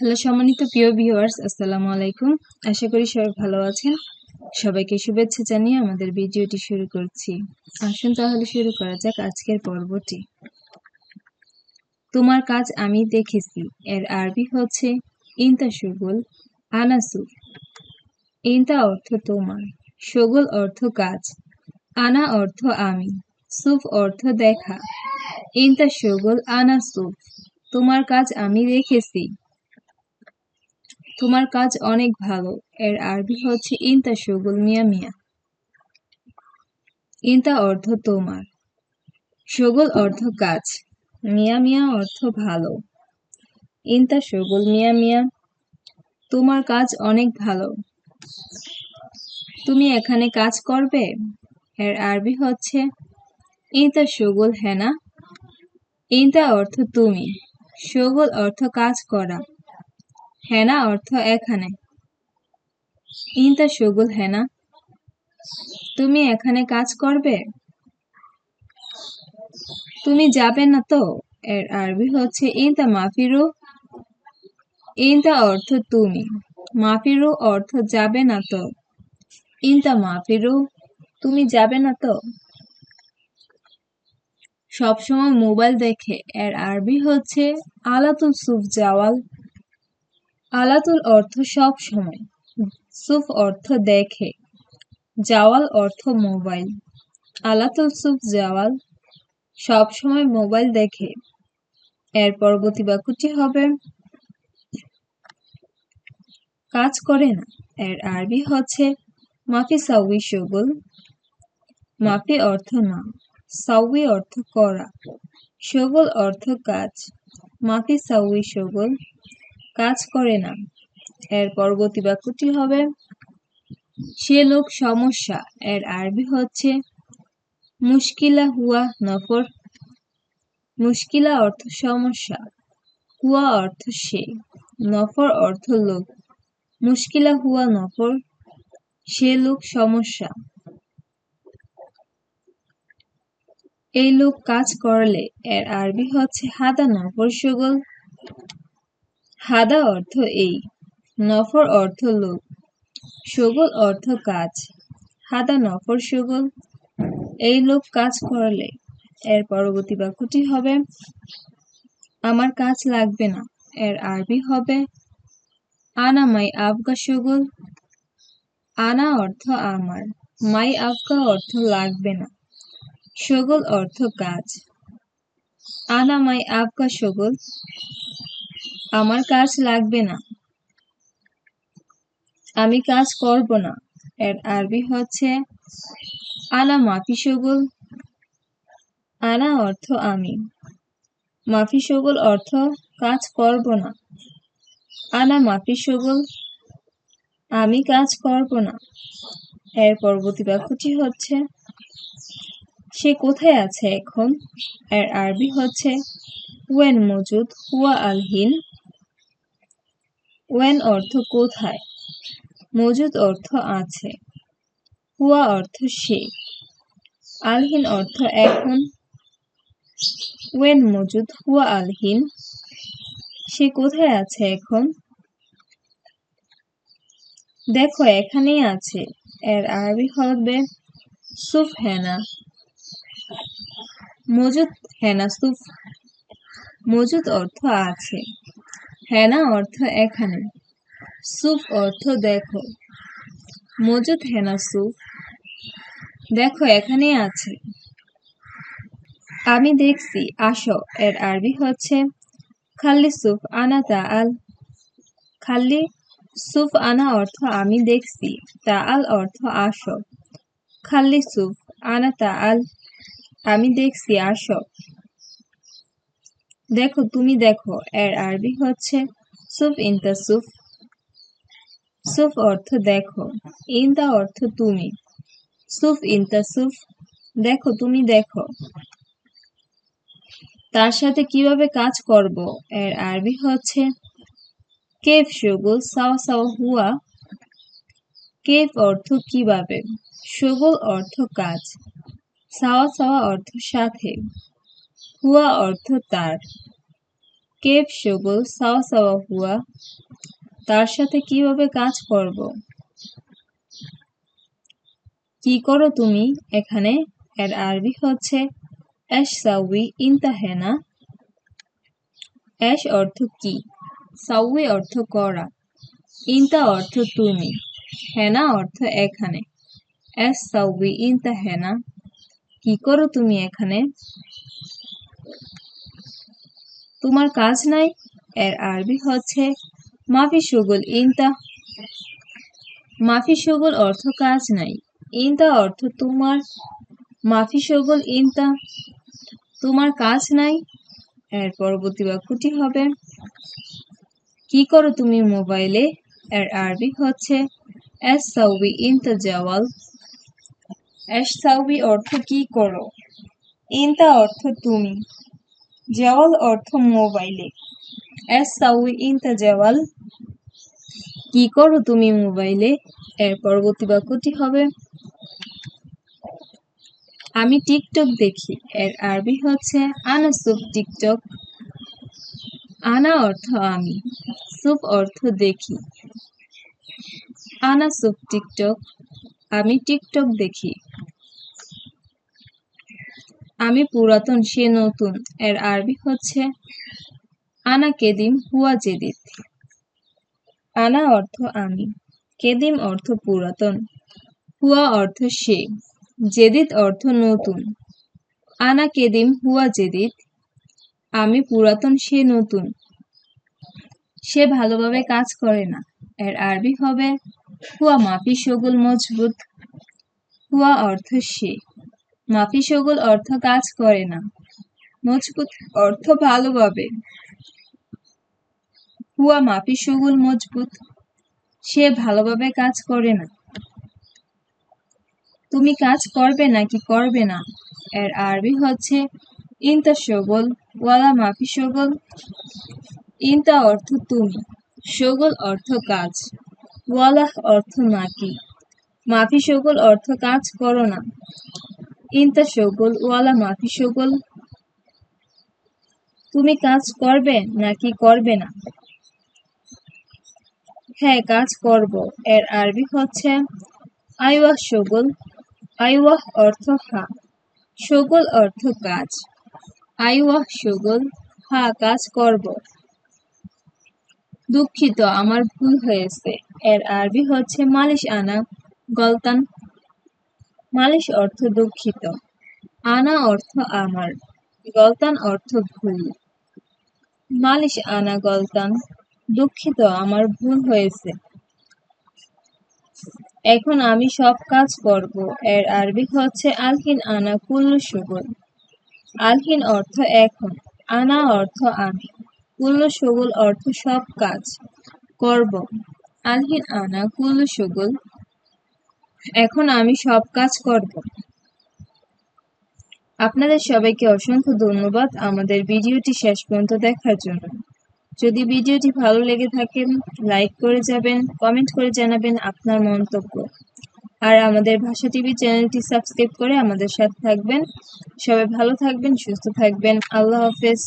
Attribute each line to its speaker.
Speaker 1: Hello, সম্মানিত প্রিয় viewers আসসালামু আলাইকুম। আশা করি সবাই ভালো আছেন। সবাইকে শুভেচ্ছা জানিয়ে আমাদের ভিডিওটি শুরু করছি। আসুন তাহলে শুরু করা যাক আজকের পর্বটি। তোমার কাজ আমি দেখেছি। এর আরবি হচ্ছে ইনতা সুগুল আনাসুর ইনতা অর্থ তোমার। সগুল অর্থ কাজ। আনা অর্থ আমি। সুফ অর্থ দেখা। ইনতা সগুল আনা সুফ তোমার কাজ আমি দেখেছি। তোমার কাজ অনেক ভালো। এর আরবি হচ্ছে ইনতা সগুল মিয়া মিয়া। ইনতা অর্থ তোমার। সগুল অর্থ কাজ। মিয়া মিয়া অর্থ ভালো। ইনতা সগুল মিয়া মিয়া। তোমার কাজ অনেক ভালো। তুমি এখানে কাজ করবে? এর আরবি হচ্ছে ইনতা সগুল হেনা। ইনতা অর্থ তুমি। সগুল অর্থ কাজ করা। হেনা অর্থ এখানে। ইনতা সগুল হেনা, তুমি এখানে কাজ করবে? তুমি যাবে না তো? এর আরবি হচ্ছে ইনতা মাফিরু, ইনতা অর্থ তুমি। মাফিরু অর্থ যাবে না তো। ইনতা মাফিরু, তুমি যাবে না তো? সবসময় মোবাইল দেখে। এর আরবি হচ্ছে আলাতুল সুফ জাওয়াল আলাতুল অর্থ সব সময়। সুফ অর্থ দেখে। জাওয়াল অর্থ মোবাইল। আলাতুল সুফ জাওয়াল সব সময় মোবাইল দেখে। এর পরবর্তী বাক্যটি হবে, কাজ করে না। এর আরবি হচ্ছে, মাফি সাউই সগুল। মাফি অর্থ না। সাউই অর্থ করা। সগুল অর্থ কাজ। মাফি সাউই সগুল। কাজ করে না। এর পরবর্তী বাক্যটি হবে? সে লোক সমস্যা। এর আরবি হচ্ছে, মুশকিলা হুয়া নফর। মুশকিলা অর্থ সমস্যা। হুয়া অর্থ সে। নফর অর্থ লোক। মুশকিলা হুয়া নফর। সে লোক সমস্যা। এই লোক কাজ করলে। এর আরবি হচ্ছে, হাদা নফর সুগল। হাদা অর্থ এই, নফর অর্থ লোক সগল অর্থ কাজ। হাদা নফর, সগল, এই লোক কাজ করলে এর পরবর্তী বাক্যটি হবে, আমার কাজ লাগবে না, এর আরবি হবে, আনা মাই আবগা সগল, আনা অর্থ আমার, মাই আবগা অর্থ লাগবে না, সগল অর্থ কাজ। আনা মাই আবগা সগল আমার কাজ লাগবে না। আমি কাজ করব না। এর আরবি হচ্ছে আনা মাফি সগুল। আনা অর্থ আমি। মাফি সগুল অর্থ কাজ করব না। আনা মাফি সগুল। আমি কাজ করব না। এর পরবর্তী বাক্যটি হচ্ছে, সে কোথায় আছে এখন? এর আরবি হচ্ছে, ওয়েন মজুদ হুয়া আলহিন। ওয়েন অর্থ কোথায়? মজুদ অর্থ আছে। হুয়া অর্থ সে। আলহিন অর্থ এখন। ওয়েন মজুদ, হুয়া আলহিন। সে কোথায় আছে এখন? দেখো, এখানেই আছে। এর আরবি হবে সুফ হেনা। মজুদ হেনা, সুফ। মজুদ অর্থ আছে। হেনা অর্থ এখানে। সুফ অর্থ দেখো। মজুদ হেনা সুফ? দেখো এখানে আছে। আমি দেখছি, আসো, এর আরবি হচ্ছে, খাল্লি সুফ আনা তা আল। খাল্লি সুফ আনা অর্থ আমি দেখছি, তা আল অর্থ আসো। খাল্লি সুফ আনা তা আল, আমি দেখছি, আসো। দেখো, তুমি দেখো, এর আরবি হচ্ছে সুফ ইনতা সুফ। সুফ অর্থ দেখো, ইনতা অর্থ তুমি। সুফ ইনতা সুফ, দেখো, তুমি দেখো। তার সাথে কীভাবে কাজ করব? এর আরবি হচ্ছে, কেফ সগুল সাও সাও হুয়া। কেফ অর্থ কীভাবে? সগুল অর্থ কাজ। সাওয়া সাওয়া অর্থ সাথে। হুয়া অর্থ তার কেপ সবল সাওয়া সাওয়া হুয়া তার সাথে কীভাবে কাজ করব? কি করো তুমি? এখানে এর আরবি হচ্ছে এশ সাউই ইনতা হেনা এশ অর্থ কি? সাউই অর্থ করা। ইনতা অর্থ তুমি। হেনা অর্থ এখানে। এস সাউই ইনতা হেনা কি করো তুমি এখানে? তোমার কাজ নাই, এর আরবি হচ্ছে মাফি সুগুল ইনতা। মাফি সুগুল অর্থ কাজ নাই, ইনতা অর্থ তোমার। মাফি সুগুল ইনতা, তোমার কাজ নাই, এর পরবর্তী বাক্যটি হবে, কি করো তুমি মোবাইলে, এর আরবি হচ্ছে এস সাউবি ইনতা জাওয়াল। এস সাউবি অর্থ কি করো, ইনতা অর্থ তুমি। জাওয়াল অর্থ মোবাইলে। এস সাউই ইনতা জাওয়াল। কি করো তুমি মোবাইলে? এর পরবর্তী বাক্যটি হবে, আমি টিকটক দেখি। এর আরবি হচ্ছে, আনা সুপ টিকটক। আনা অর্থ আমি সুপ অর্থ দেখি। আনা সুপ টিকটক। আমি টিকটক দেখি। আমি পুরাতন, সে নতুন। এর আরবি হচ্ছে, আনা কেদিম হুয়া জেদিদ। আনা অর্থ আমি। কেদিম অর্থ পুরাতন। হুয়া অর্থ সে। জেদিত অর্থ নতুন। আনা কেদিম হুয়া জেদিদ। আমি পুরাতন, সে নতুন। সে ভালোভাবে কাজ করে না। এর আরবি হবে, হুয়া মাপি সগুল মজবুত। হুয়া অর্থ সে। মাফি সগুল অর্থ কাজ করে না। মজবুত অর্থ ভালোভাবে। হুয়া মাফি সগুল মজবুত। সে ভালোভাবে কাজ করে না। তুমি কাজ করবে নাকি করবে না? এর আরবি হচ্ছে ইনতা সগল ওয়ালা মাফি সগল ইনতা অর্থ তুমি। সগল অর্থ কাজ। ওয়ালাহ অর্থ নাকি। মাফি সগল অর্থ কাজ করো না। ইনতা সগল ওয়ালা মাফি সগল। তুমি কাজ করবে নাকি করবে না? হ্যাঁ কাজ করব। এর আরবি হচ্ছে, আইওয়াহ সগল, আইওয়াহ অর্থ হা। সগল অর্থ কাজ। আইওয়াহ সগল, হা, কাজ করব। দুঃখিত, আমার ভুল হয়েছে। এর আরবি হচ্ছে, মালিশ আনা, গলতান মালিশ অর্থ দুঃখিত, আনা অর্থ আমার গলতান অর্থ ভুল। মালিশ, আনা, গলতান, দুঃখিত, আমার ভুল হয়েছে। এখন আমি সব কাজ করব। এর আরবি হচ্ছে আলহিন আনা, কুল্লু সুগুল আলহিন অর্থ এখন, আনা অর্থ আমি, কুল্লু সুগুল অর্থ সব কাজ করব। আলহিন আনা, কুল্লু সুগুল এখন আমি সব কাজ করব। আপনাদের সবাইকে অসংখ্য ধন্যবাদ আমাদের ভিডিওটি শেষ পর্যন্ত দেখার জন্য। যদি ভিডিওটি ভালো লেগে থাকে, লাইক করে যাবেন, কমেন্ট করে জানাবেন আপনার মন্তব্য। আর আমাদের ভাষা টিভি চ্যানেলটি সাবস্ক্রাইব করে আমাদের সাথে থাকবেন। সবাই ভালো থাকবেন, সুস্থ থাকবেন। আল্লাহ হাফেজ।